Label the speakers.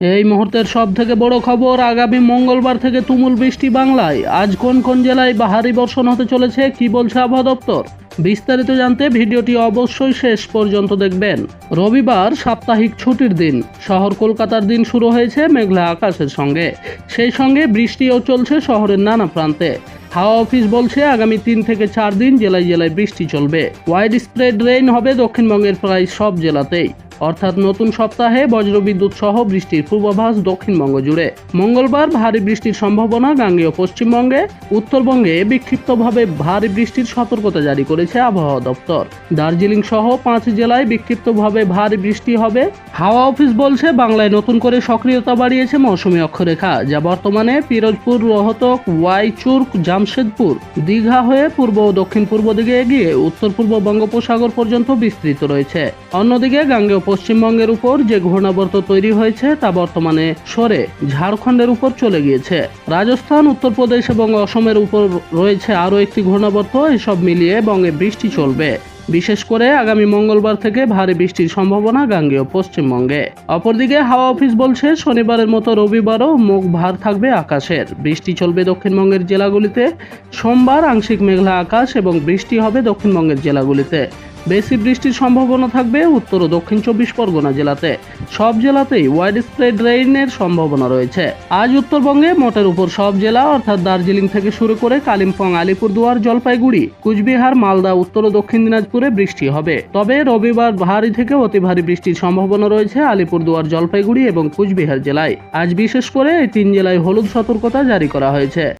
Speaker 1: এই মুহূর্তের সব থেকে বড় খবর আগামী মঙ্গলবার থেকে তুমুল বৃষ্টি বাংলায়। আজ কোন কোন জেলায় ভারী বর্ষণ হতে চলেছে, কি বলছে আবহাওয়া দপ্তর? বিস্তারিত জানতে ভিডিওটি অবশ্যই শেষ পর্যন্ত দেখবেন। রবিবার সাপ্তাহিক ছুটির দিন। শহর কলকাতার দিন শুরু হয়েছে মেঘলা আকাশের সঙ্গে। সেই সঙ্গে বৃষ্টিও চলছে শহরের নানা প্রান্তে। হাওয়া অফিস বলছে আগামী তিন থেকে চার দিন জেলায় জেলায় বৃষ্টি চলবে। ওয়াইড স্প্রেড রেইন হবে দক্ষিণবঙ্গের প্রায় সব জেলাতেই। অর্থাৎ নতুন সপ্তাহে বজ্রবিদ্যুৎ সহ বৃষ্টির পূর্বাভাস দক্ষিণবঙ্গ জুড়ে। মঙ্গলবার ভারী বৃষ্টির সম্ভাবনা গাঙ্গেয় পশ্চিমবঙ্গে, উত্তরবঙ্গে বিক্ষিপ্তভাবে ভারী বৃষ্টির সতর্কতা জারি করেছে আবহাওয়া দপ্তর। দার্জিলিং সহ পাঁচ জেলায় বিক্ষিপ্তভাবে ভারী বৃষ্টি হবে। হাওয়া অফিস বলছে, বাংলায় নতুন করে সক্রিয়তা বাড়িয়েছে মৌসুমী অক্ষরেখা, যা বর্তমানে পিরোজপুর, রোহতক ওয়াইচুর জামশেদপুর, দীঘা হয়ে পূর্ব ও দক্ষিণ পূর্ব দিকে এগিয়ে উত্তর পূর্ব বঙ্গোপসাগর পর্যন্ত বিস্তৃত রয়েছে। অন্যদিকে গাঙ্গেয় পশ্চিমবঙ্গের উপর যে ঘূর্ণাবর্ত তৈরি হয়েছে তা বর্তমানে সরে, ঝাড়খণ্ডের উপর চলে গিয়েছে। রাজস্থান, উত্তরপ্রদেশ এবং অসমের উপর রয়েছে আরও একটি ঘূর্ণাবর্ত, এসব মিলিয়ে বঙ্গে বৃষ্টি চলবে। বিশেষ করে আগামী মঙ্গলবার থেকে ভারী বৃষ্টির সম্ভাবনা গাঙ্গেয় পশ্চিমবঙ্গে। অপরদিকে হাওয়া অফিস বলছে, শনিবারের মতো রবিবারও মুখ ভার থাকবে আকাশের। বৃষ্টি চলবে দক্ষিণবঙ্গের জেলাগুলিতে। সোমবার আংশিক মেঘলা আকাশ এবং বৃষ্টি হবে দক্ষিণবঙ্গের জেলাগুলিতে। বেশি বৃষ্টির সম্ভাবনা থাকবে উত্তর ও দক্ষিণ চব্বিশ পরগনা জেলাতে। সব জেলাতেই ওয়াইড স্প্রেড রেইনের সম্ভাবনা রয়েছে। আজ উত্তরবঙ্গে মোটের উপর সব জেলা, অর্থাৎ দার্জিলিং থেকে শুরু করে কালিম্পং, আলিপুরদুয়ার, জলপাইগুড়ি, কুচবিহার, মালদা, উত্তর ও দক্ষিণ দিনাজপুরে বৃষ্টি হবে। তবে রবিবার ভারী থেকে অতি ভারী বৃষ্টির সম্ভাবনা রয়েছে আলিপুরদুয়ার, জলপাইগুড়ি এবং কুচবিহার জেলায়। আজ বিশেষ করে এই তিন জেলায় হলুদ সতর্কতা জারি করা হয়েছে।